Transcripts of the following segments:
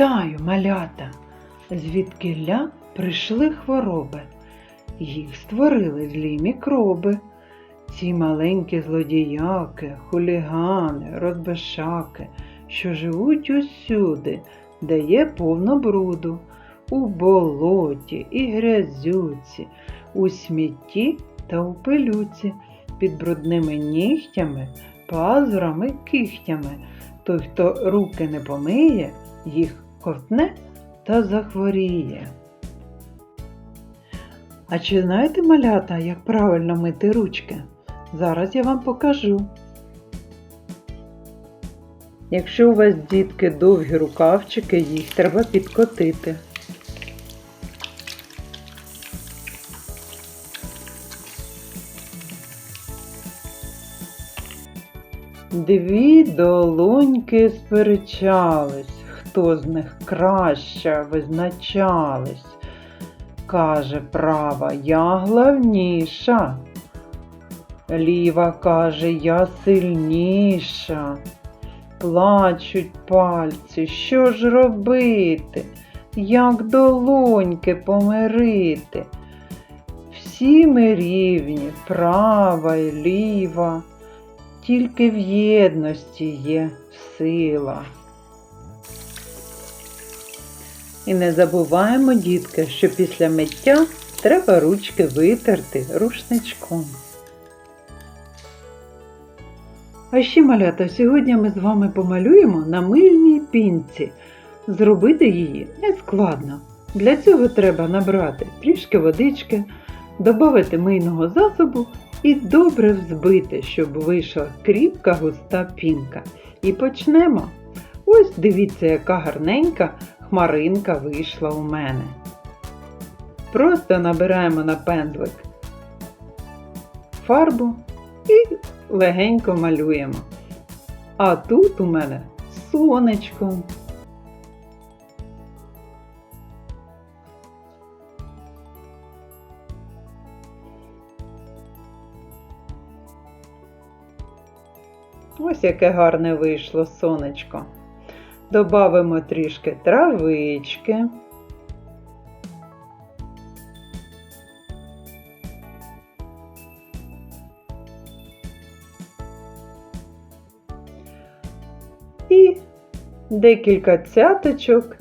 Питаю, малята, звідкиля прийшли хвороби? Їх створили злі мікроби. Ці маленькі злодіяки, хулігани, розбешаки, що живуть усюди, де є повно бруду, у болоті і грязюці, у смітті та у пилюці, під брудними нігтями, пазурами, кігтями. Той, хто руки не помиє, їх ковтне та захворіє. А чи знаєте, малята, як правильно мити ручки? Зараз я вам покажу. Якщо у вас дітки довгі рукавчики, їх треба підкотити. Дві долоньки сперечались, хто з них краще визначались. Каже права, я главніша. Ліва каже, я сильніша. Плачуть пальці, що ж робити? Як долоньки помирити? Всі ми рівні, права й ліва, тільки в єдності є сила. І не забуваємо, дітки, що після миття треба ручки витерти рушничком. А ще, малята, сьогодні ми з вами помалюємо на мильній пінці. Зробити її не складно. Для цього треба набрати трішки водички, додати мийного засобу і добре взбити, щоб вийшла кріпка густа пінка. І почнемо. Ось дивіться, яка гарненька хмаринка вийшла у мене. Просто набираємо на пензлик фарбу і легенько малюємо. А тут у мене сонечко. Ось яке гарне вийшло сонечко. Добавимо трішки травички. І декілька цяточок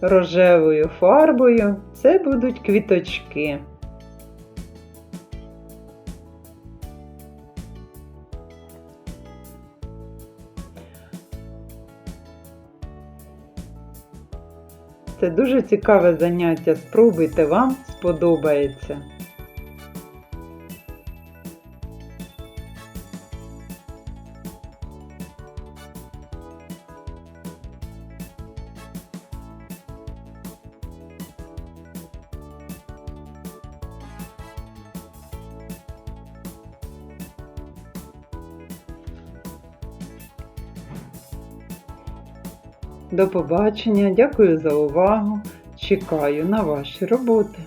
рожевою фарбою. Це будуть квіточки. Це дуже цікаве заняття. Спробуйте, вам сподобається. До побачення, дякую за увагу. Чекаю на ваші роботи.